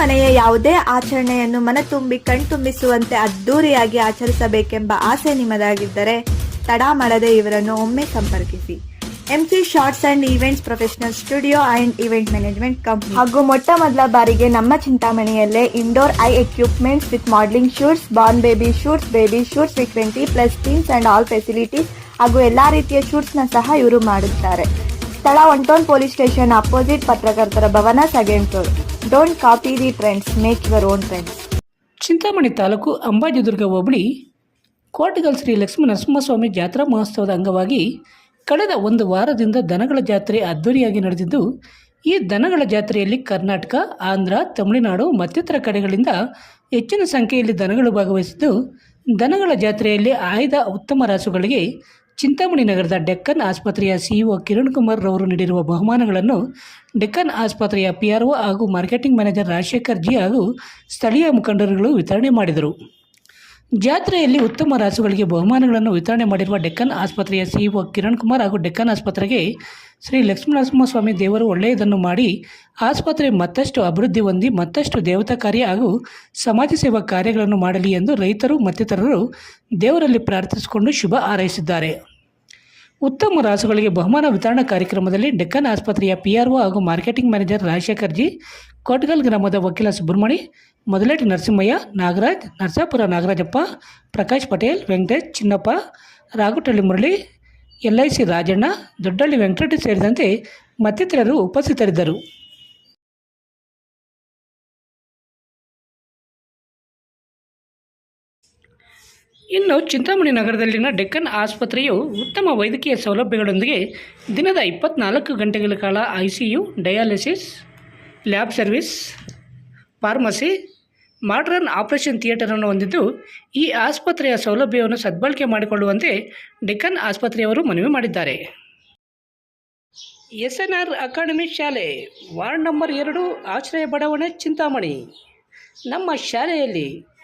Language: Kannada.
ಮನೆಯ ಯಾವುದೇ ಆಚರಣೆಯನ್ನು ಮನತುಂಬಿ, ಕಣ್ತುಂಬಿಸುವಂತೆ ಅದ್ದೂರಿಯಾಗಿ ಆಚರಿಸಬೇಕೆಂಬ ಆಸೆ ನಿಮ್ಮದಾಗಿದ್ದರೆ ತಡ ಮಾಡದೆ ಇವರನ್ನು ಒಮ್ಮೆ ಸಂಪರ್ಕಿಸಿ. MC shorts and events professional studio and event management company ಹಾಗೂ ಮೊಟ್ಟ ಮೊದಲ ಬಾರಿಗೆ ನಮ್ಮ ಚಿಂತಾಮಣಿಯಲ್ಲೇ indoor I equipments with modelling shoots born baby shoots baby shoots with twenty plus teams and all facilities ಹಾಗೂ ಎಲ್ಲ ರೀತಿಯ ಶೂಟ್ಸ್ನ ಸಹ ಇವರು ಮಾಡುತ್ತಾರೆ. ಸ್ಥಳ one town police station opposite ಪತ್ರಕರ್ತರ ಭವನ second floor don't copy the trends make your own trends Chintamani taluk Ambajidurga hobli, Kotagal Shri Lakshmi Narasimhaswamy ಜಾತ್ರಾ ಮಹೋತ್ಸವದ ಅಂಗವಾಗಿ ಕಳೆದ ಒಂದು ವಾರದಿಂದ ದನಗಳ ಜಾತ್ರೆ ಅದ್ದೂರಿಯಾಗಿ ನಡೆದಿದ್ದು, ಈ ದನಗಳ ಜಾತ್ರೆಯಲ್ಲಿ ಕರ್ನಾಟಕ, ಆಂಧ್ರ, ತಮಿಳುನಾಡು ಮತ್ತಿತರ ಕಡೆಗಳಿಂದ ಹೆಚ್ಚಿನ ಸಂಖ್ಯೆಯಲ್ಲಿ ದನಗಳು ಭಾಗವಹಿಸಿದ್ದು, ದನಗಳ ಜಾತ್ರೆಯಲ್ಲಿ ಆಯ್ದ ಉತ್ತಮ ರಾಸುಗಳಿಗೆ ಚಿಂತಾಮಣಿ ನಗರದ ಡೆಕ್ಕನ್ ಆಸ್ಪತ್ರೆಯ ಸಿಇಒ ಕಿರಣ್ ಕುಮಾರ್ ರವರು ನೀಡಿರುವ ಬಹುಮಾನಗಳನ್ನು ಡೆಕ್ಕನ್ ಆಸ್ಪತ್ರೆಯ ಪಿಆರ್ಒ ಹಾಗೂ ಮಾರ್ಕೆಟಿಂಗ್ ಮ್ಯಾನೇಜರ್ ರಾಜಶೇಖರ್ ಜಿ ಹಾಗೂ ಸ್ಥಳೀಯ ಮುಖಂಡರುಗಳು ವಿತರಣೆ ಮಾಡಿದರು. ಜಾತ್ರೆಯಲ್ಲಿ ಉತ್ತಮ ರಾಸುಗಳಿಗೆ ಬಹುಮಾನಗಳನ್ನು ವಿತರಣೆ ಮಾಡಿರುವ ಡೆಕ್ಕನ್ ಆಸ್ಪತ್ರೆಯ ಸಿಇಒ ಕಿರಣ್ ಕುಮಾರ್ ಹಾಗೂ ಡೆಕ್ಕನ್ ಆಸ್ಪತ್ರೆಗೆ ಶ್ರೀ ಲಕ್ಷ್ಮೀನರಸಿಂಹಸ್ವಾಮಿ ದೇವರು ಒಳ್ಳೆಯದನ್ನು ಮಾಡಿ ಆಸ್ಪತ್ರೆ ಮತ್ತಷ್ಟು ಅಭಿವೃದ್ಧಿ ಹೊಂದಿ ಮತ್ತಷ್ಟು ದೇವತಾ ಕಾರ್ಯ ಹಾಗೂ ಸಮಾಜ ಸೇವಾ ಕಾರ್ಯಗಳನ್ನು ಮಾಡಲಿ ಎಂದು ರೈತರು ಮತ್ತಿತರರು ದೇವರಲ್ಲಿ ಪ್ರಾರ್ಥಿಸಿಕೊಂಡು ಶುಭ ಹಾರೈಸಿದ್ದಾರೆ. ಉತ್ತಮ ರಾಸುಗಳಿಗೆ ಬಹುಮಾನ ವಿತರಣಾ ಕಾರ್ಯಕ್ರಮದಲ್ಲಿ ಡೆಕ್ಕನ್ ಆಸ್ಪತ್ರೆಯ ಪಿಆರ್ಒ ಹಾಗೂ marketing manager Rajashekar G, Kotagal ಗ್ರಾಮದ ವಕೀಲ Subramani, ಮೊದಲೇಟ್ Narasimhaiah, Nagaraj, Narasapura Nagarajappa, Prakash Patel, Venkatesh Chinnappa, Ragutalli Murali, L I C Rajanna, Doddalli Venkatareddy ಸೇರಿದಂತೆ ಮತ್ತಿತರರು ಉಪಸ್ಥಿತರಿದ್ದರು. ಇನ್ನು ಚಿಂತಾಮಣಿ ನಗರದಲ್ಲಿನ ಡೆಕ್ಕನ್ ಆಸ್ಪತ್ರೆಯು ಉತ್ತಮ ವೈದ್ಯಕೀಯ ಸೌಲಭ್ಯಗಳೊಂದಿಗೆ ದಿನದ ಇಪ್ಪತ್ನಾಲ್ಕು ಗಂಟೆಗಳ ಕಾಲ I C U dialysis, lab service, pharmacy, modern operation ಥಿಯೇಟರನ್ನು ಹೊಂದಿದ್ದು, ಈ ಆಸ್ಪತ್ರೆಯ ಸೌಲಭ್ಯವನ್ನು ಸದ್ಬಳಕೆ ಮಾಡಿಕೊಳ್ಳುವಂತೆ ಡೆಕ್ಕನ್ ಆಸ್ಪತ್ರೆಯವರು ಮನವಿ ಮಾಡಿದ್ದಾರೆ. ಎಸ್ ಎನ್ ಆರ್ ಅಕಾಡೆಮಿ ಶಾಲೆ, ವಾರ್ಡ್ ನಂಬರ್ ಎರಡು, ಆಶ್ರಯ ಬಡಾವಣೆ, ಚಿಂತಾಮಣಿ. ನಮ್ಮ ಶಾಲೆಯಲ್ಲಿ